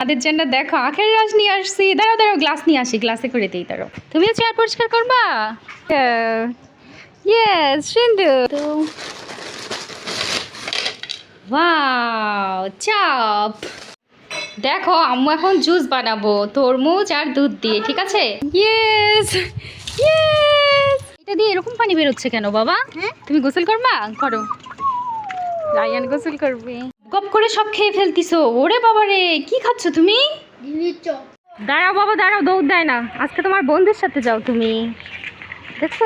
আমাদের জন্য দেখো আখের রস নিয়ে আসছি। দাঁড়াও দাঁড়াও গ্লাস নিয়ে আসি গ্লাসে করে দিই দাঁড়াও। তুমিও চেয়ার পরিষ্কার করবা? ইয়েস সিন্ধু। ওয়াও চাপ দেখো আম্মু এখন জুস বানাবো তরমুজ আর দুধ দিয়ে ঠিক আছে? ইয়েস ইয়েস এটা দিয়ে এরকম পানি বেরোচ্ছে কেন বাবা? তুমি গোসল করবা? করো। রায়ান গোসল করবে। গপ করে সব খেয়ে ফেলতিছো। ওরে বাবা রে কি খাচ্ছ তুমি? দাঁড়াও বাবা দাঁড়াও দৌড় দেয় না। আজকে তোমার বন্ধুর সাথে যাও তুমি। দেখছ?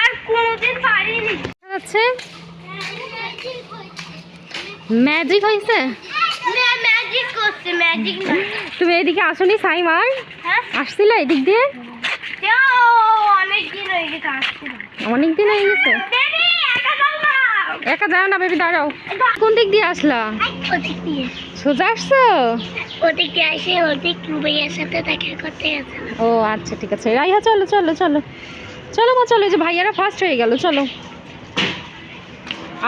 আর কোনোদিন পারিনি। আচ্ছা ম্যাজিক হয়েছে? ম্যাজিক করছে ম্যাজিক না। তুমি এদিকে আসনি সাইমার? হ্যাঁ? আসছিল এদিক দিয়ে? অনেক দিন হয়ে গেছে আসছে না অনেক দিন হয়ে গেছে? একা যাও না বেবি, দাঁড়াও। কোন দিক দিয়ে আসলা? সোজা আসছো? ও আচ্ছা ঠিক আছে। রাইহা, চলো চলো চলো। চলো মা, চলো যে ভাইয়ারা ফার্স্ট হয়ে গেল, চলো।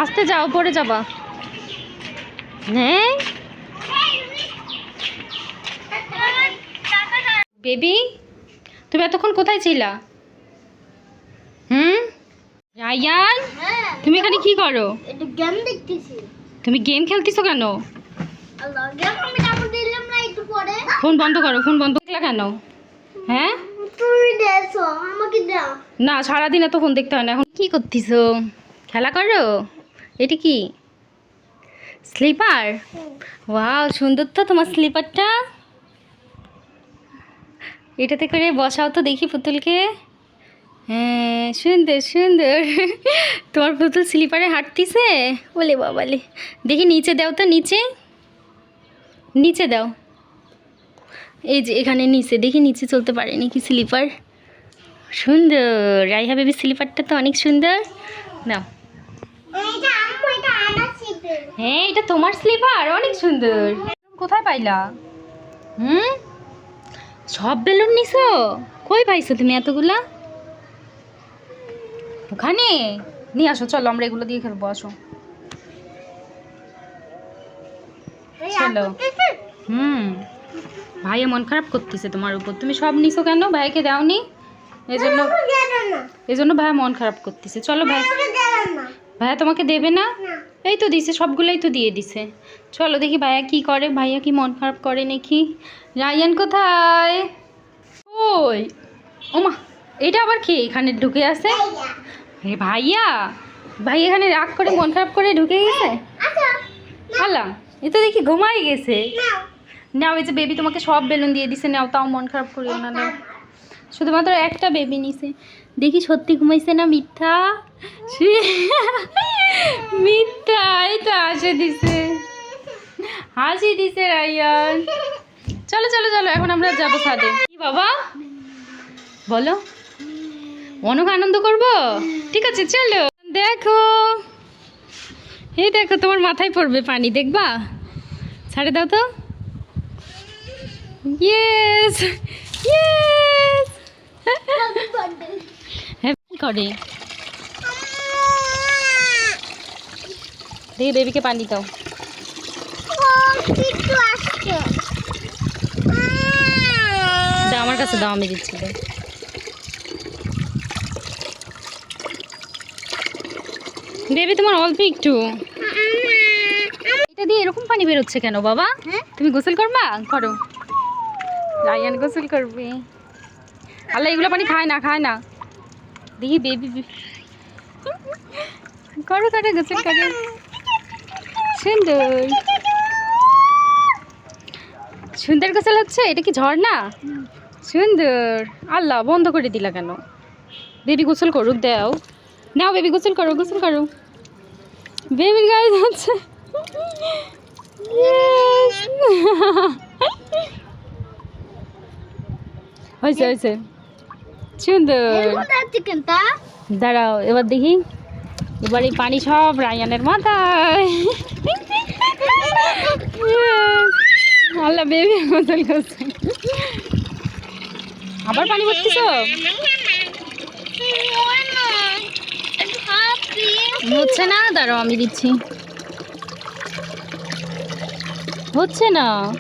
আসতে যাও পরে যাবা। হ্যাঁ বেবি, তুমি এতক্ষণ কোথায় ছিলা? হুম? রায়ান তুমি এখানে কি করো? গেম দেখতেছি। তুমি গেম খেলতেছো কেন? ফোন বন্ধ করো ফোন বন্ধ করলা কেন? হ্যাঁ? তুমি দেখো আমাকে দাও। না সারাদিন এত ফোন দেখতে হয় না। এখন কি করতেছো? খেলা করো? এটা কি? স্লিপার ওয়াও সুন্দর তো তোমার স্লিপারটা এটাতে করে বসাও তো দেখি পুতুলকে। হ্যাঁ সুন্দর সুন্দর। তোমার পুতুল স্লিপারে হাঁটতিছে? বলে বাবালে। দেখি নিচে দাও তো নিচে। নিচে দাও। এই যে এখানে নিচে দেখি নিচে চলতে পারেনি কি স্লিপার। সুন্দর রাইহা বেবি স্লিপারটা তো অনেক সুন্দর। শিখবে হ্যাঁ এটা তোমার স্লিপার অনেক সুন্দর। কোথায় পাইলা? হুম? সব বেলুন নিছো? কই পাইছো তুমি এতগুলা? ওখানে নিয়ে আসো চলো আমরা এগুলো দিয়ে খেলব আসো। চলো। হুম। ভাইয়া মন খারাপ করতেছে তোমার উপর। তুমি সব নিছো কেন? ভাইকে দাওনি? এই জন্য এই জন্য ভাইয়া মন খারাপ করতেছে। চলো ভাই ভাইয়া তোমাকে দেবে না? এই তো দিছে সবগুলোই তো দিয়ে দিছে। চলো দেখি ভাইয়া কি করে। ভাইয়া কি মন খারাপ করে নাকি? রায়ান কোথায়? ওই। ওমা এটা আবার কি? এখানে ঢুকে আছে? হে ভাইয়া ভাই এখানে রাগ করে মন খারাপ করে ঢুকে গেছে? আল্লাহ এ তো দেখি ঘুমাই গেছে। নাও। এই যে বেবি তোমাকে সব বেলুন দিয়ে দিছে নাও তাও মন খারাপ করিও না নাও। শুধুমাত্র একটা বেবি নিছে। দেখি সত্যি ঘুমাইছে না মিথ্যা? মিথ্যা এই তো হাসি দিছে। হাসি দিছে রাইয়ান চলো চলো চলো এখন আমরা যাব কি বাবা? বলো। অনেক আনন্দ করব? ঠিক আছে, চলো। দেখো। এই দেখো, তোমার মাথায় পড়বে পানি, দেখবা? ছাড়ে দাও তো। ইয়েস ইয়েস করে দেখি বেবিকে পানি দাও। দাও, আমার কাছে দাও, আমি দিচ্ছি। বেবি তোমার অল্প একটু। এটা দিয়ে এরকম পানি বেরোচ্ছে কেন বাবা? তুমি গোসল করবা? করো। রায়ান গোসল করবে। আল্লাহ এগুলো পানি খায় না খায় না। দেখি বেবি করো করো গোসল করো। সুন্দর। সুন্দর গোসল হচ্ছে? এটা কি ঝর্ণা সুন্দর। আল্লাহ বন্ধ করে দিলা কেন? বেবি গোসল করুক দাও। নাও বেবি গোসল করো গোসল করো। বেবির গায়ে যাচ্ছে হয়েছে হয়েছে। সুন্দর দাঁড়াও এবার দেখি। এবার এই পানি সব রায়ানের মাথায়। আল্লাহ বেবি করছে। আবার পানি ভরতেছ হচ্ছে না? দাঁড়াও আমি দিচ্ছি। হচ্ছে না?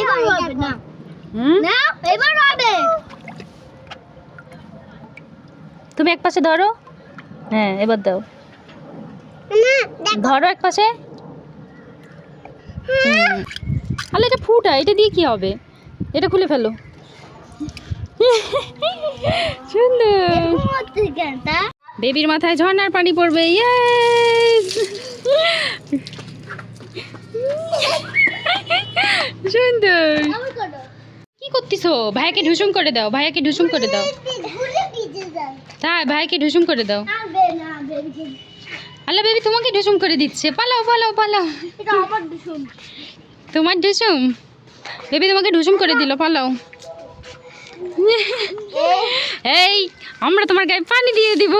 এবার হবে না। হুম? না এবার হবে। তুমি এক পাশে ধরো। হ্যাঁ এবার দাও। ধরো এক পাশে। হুম। আলে এটা ফুটা এটা দিয়ে কি হবে? এটা খুলে ফেলো। সুন্দর বেবির মাথায় ঝর্নার পানি পড়বে ইয়েস সুন্দর। কি করতেছো? ভাইয়াকে ঢুসুম করে দাও ভাইয়াকে ঢুসুম করে দাও। তাই ভাইয়াকে ঢুসুম করে দাও। আল্লাহ বেবি তোমাকে ঢুসুম করে দিচ্ছে। পালাও পালাও পালাও। তোমার ঢুসুম? বেবি তোমাকে ঢুসুম করে দিল পালাও। এই, আমরা তোমার গায়ে পানি দিয়ে দিব!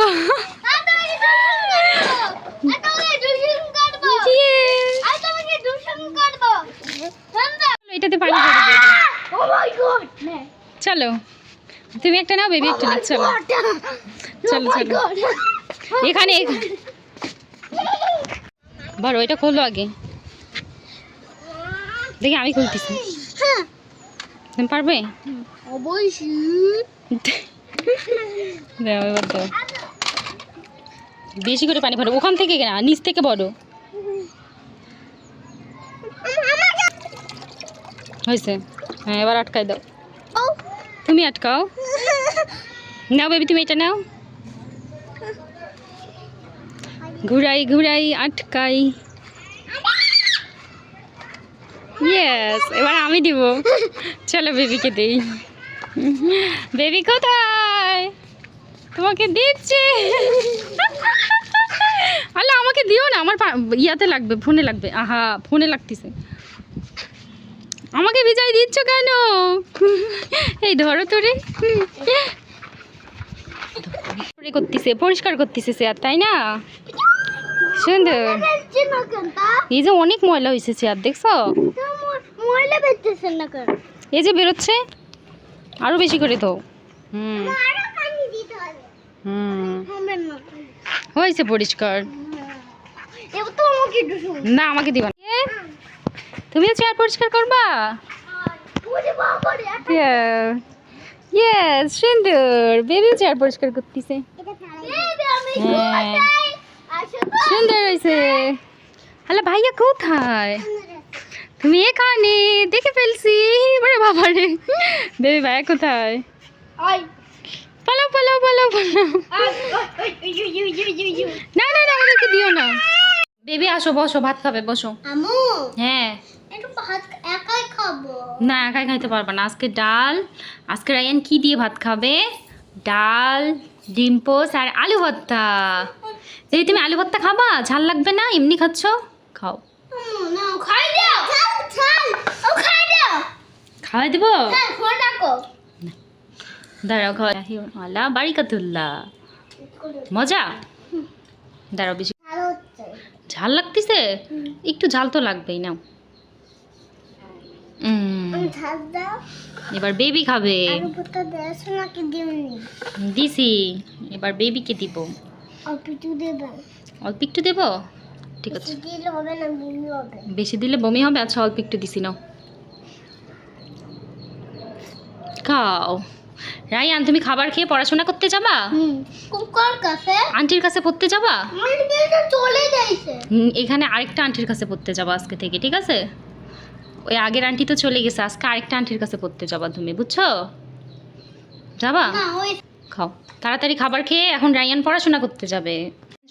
এটাতে। চলো, তুমি একটা নাও বেবি একটা চলো চলো চলো এখানে। বড় এটা খোলো আগে দেখি, আমি খুলতেছি পারবে বেশি করে পানি ভরো ওখান থেকে না নিচ থেকে ভরো। হয়েছে। হ্যাঁ এবার আটকাই দাও। তুমি আটকাও। নাও বেবি তুমি এটা নাও। ঘুরাই ঘুরাই আটকাই। ইয়েস এবার আমি দিব। চলো বেবিকে দেই। বেবি কোথায়? তোমাকে দিচ্ছে। আল্লাহ আমাকে দিও না আমার ইয়াতে লাগবে ফোনে লাগবে। আহা ফোনে লাগতেছে। আমাকে বিজয় দিচ্ছ কেন? এই ধরো তোরে করতেছে পরিষ্কার করতেছে চেয়ার তাই না? সুন্দর। এই যে অনেক ময়লা হয়েছে চেয়ার দেখছ? এই যে বেরোচ্ছে। আরও বেশি করে তো হুম। আরও পানি দিতে হবে। হুম। হয়েছে পরিষ্কার। না আমাকে দিবা তুমিও চেয়ার পরিষ্কার করবা? ইয়েস সুন্দর। বেবি চেয়ার পরিষ্কার করতেছে। হ্যাঁ। সুন্দর হয়েছে। হ্যালো ভাইয়া কোথায়? তুমি এখানে দেখে ফেলছি। বড় বাবা রে বেবি ভাইয়া কোথায়? পালাও পালাও পালাও পালাও। না না না আমাদেরকে দিও না। বেবি আসো বসো ভাত খাবে বসো। হ্যাঁ। না একাই খাইতে পারবে না। আজকে ডাল আজকে রায়ান কি দিয়ে ভাত খাবে? ডাল ডিম পোস আর আলু ভর্তা। যদি তুমি আলু ভর্তা খাবা ঝাল লাগবে না এমনি খাচ্ছ খাও। খাই ও খাই দাও। খাওয়াই দেবো? হ্যাঁ ফোন রাখো। দাঁড়াও খাওয়া আলা বাড়ি কাতুল্লা মজা? দাঁড়াও বেশি। ঝাল লাগতেছে? একটু ঝাল তো লাগবেই না এবার বেবি খাবে। দিছি। এবার বেবিকে দিব। অল্প একটু দেবে। ঠিক আছে। বেশি দিলে বমি হবে। বেশি দিলে বমি হবে? আচ্ছা অল্প একটু দিছি নাও। খাও। রায়ান তুমি খাবার খেয়ে পড়াশোনা করতে যাবা? কাছে। আন্টির কাছে পড়তে যাবা? চলে যাইছে। এখানে আরেকটা আন্টির কাছে পড়তে যাবা আজকে থেকে ঠিক আছে? ওই আগের আন্টি তো চলে গেছে আজকে আরেকটা আন্টির কাছে পড়তে যাবা তুমি বুঝছ? যাবা? খাও। তাড়াতাড়ি খাবার খেয়ে এখন রায়ান পড়াশোনা করতে যাবে।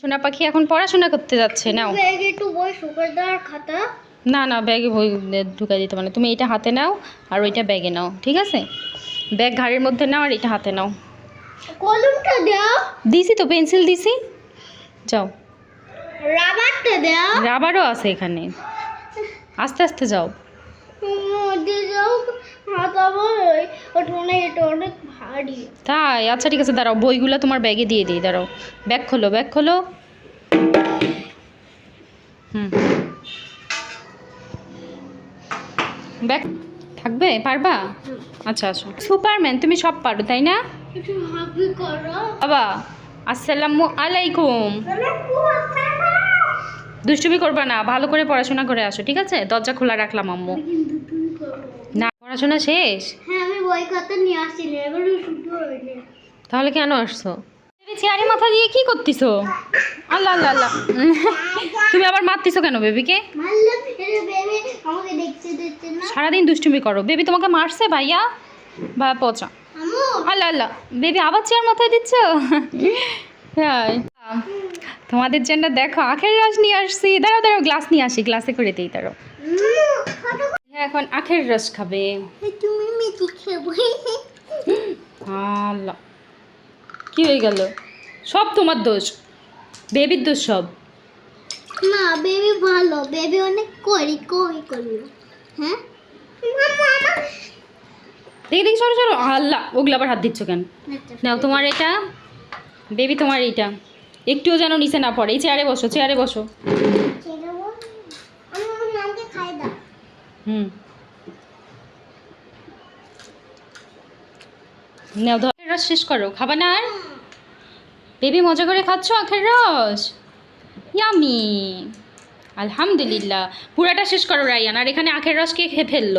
সোনা পাখি এখন পড়াশোনা করতে যাচ্ছে নাও। একটু বই সুগার দেওয়ার খাতা। না না ব্যাগে বই ঢুকাই দিতে পারে তুমি এটা হাতে নাও আর ওইটা ব্যাগে নাও ঠিক আছে? ব্যাগ ঘাড়ের মধ্যে নাও আর এটা হাতে নাও। কলমটা দাও। দিছি তো পেন্সিল দিছি। যাও। রাবারটা দাও। রাবারও আছে এখানে। আস্তে আস্তে যাও। তাই আচ্ছা ঠিক আছে দাঁড়াও বইগুলো তোমার ব্যাগে দিয়ে দিই দাঁড়াও। ব্যাগ খোলো ব্যাগ খোলো। হুম। ব্যাগ থাকবে? পারবা? আচ্ছা আসো সুপারম্যান তুমি সব পারো তাই না? বাবা আসসালামু আলাইকুম। দুষ্টুমি করবে না ভালো করে পড়াশোনা করে আসো ঠিক আছে? দরজা খোলা রাখলাম আম্মু। না পড়াশোনা শেষ? হ্যাঁ তাহলে কেন আসছো? চেয়ারে মাথা দিয়ে কি করতেছো? আল্লাহ আল্লাহ আল্লাহ। তুমি আবার মারতেছো কেন বেবিকে? আমাকে দেখতে দেখতে না? সারাদিন দুষ্টুমি করো। বেবি তোমাকে মারছে ভাইয়া? বা পচা। আল্লাহ আল্লাহ। বেবি আবার চেয়ার মাথায় দিচ্ছ? তাই। তোমাদের জন্য দেখো আখের রস নিয়ে আসছি। দাঁড়াও দাঁড়াও গ্লাস নিয়ে আসি। গ্লাসে করে দিই তারও হ্যাঁ এখন আখের রস খাবে। তুমি মিটি খেবো। আল্লাহ। কি হয়ে গেল? সব তোমার দোষ। বেবির দোষ সব। না বেবি ভালো বেবি অনেক করি কই করল হ্যাঁ? দেখি দেখি সরো সরো। আল্লাহ ওগুলো আবার হাত দিচ্ছ কেন? নাও তোমার এটা। বেবি তোমার এইটা। একটুও যেন নিচে না পড়ে। এই চেয়ারে বসো চেয়ারে বসো। হুম। নাও রস শেষ করো। খাবা না আর? বেবি মজা করে খাচ্ছ আখের রস? ইয়ামি। আলহামদুলিল্লাহ। পুরাটা শেষ করো রাইয়ান আর এখানে আখের রস কে খেয়ে ফেলল?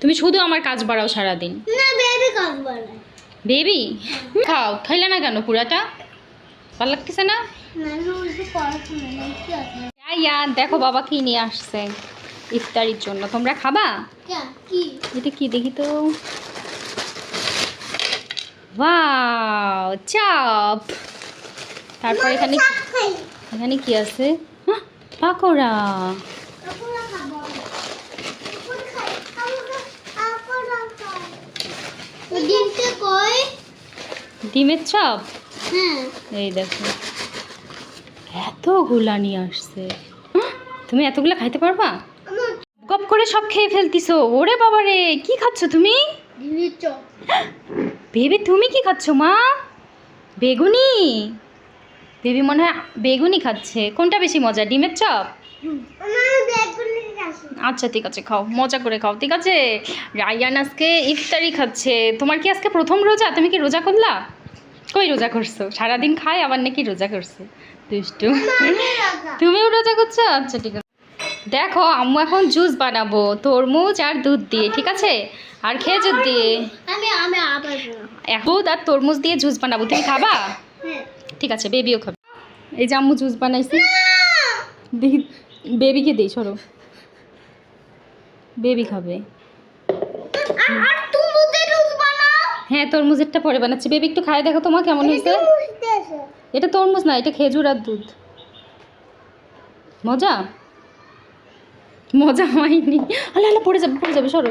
তুমি শুধু আমার কাজ বাড়াও সারাদিন। না বেবি কাজ বেবি খাও। খাইলে না কেন পুরাটা? ভালো লাগতেছে না? দেখো বাবা কি নিয়ে আসছে ইফতারির জন্য। তোমরা খাবা? এটা কি দেখি তো। চাপ। তারপর এখানে এখানে কি আছে? আহ, পাকোড়া। ডিমের চাপ? হ্যাঁ। এই দেখো। এতগুলা নিয়ে আসছে। আহ, তুমি এতগুলা খাইতে পারবা? গপ করে সব খেয়ে ফেলতিছো। ওরে বাবা রে কি খাচ্ছ তুমি? বেবি তুমি কি খাচ্ছ মা? বেগুনি? বেবি মনে হয় বেগুনি খাচ্ছে। কোনটা বেশি মজা ডিমের চপ? আচ্ছা ঠিক আছে খাও মজা করে খাও ঠিক আছে? রায়ান আজকে ইফতারি খাচ্ছে। তোমার কি আজকে প্রথম রোজা? তুমি কি রোজা করলা? কই রোজা করছ? সারাদিন খায় আবার নাকি রোজা করছ? দুষ্টু। তুমিও রোজা করছ? আচ্ছা ঠিক আছে। দেখো আম্মু এখন জুস বানাবো তরমুজ আর দুধ দিয়ে ঠিক আছে? আর খেজুর দিয়ে। আমি আমি আবার দুধ আর তরমুজ দিয়ে জুস বানাবো। তুমি খাবা? ঠিক আছে বেবিও খাবে। এই যে আম্মু জুস বানাইছি। দেখি বেবিকে দিই সরো। বেবি খাবে। হ্যাঁ তরমুজেরটা পরে বানাচ্ছি। বেবি একটু খায় দেখো তোমার কেমন হয়েছে। এটা তরমুজ না এটা খেজুর আর দুধ। মজা? মজা হয়নি। আল্লাহ আল্লাহ পড়ে যাবে পড়ে যাবে সরো।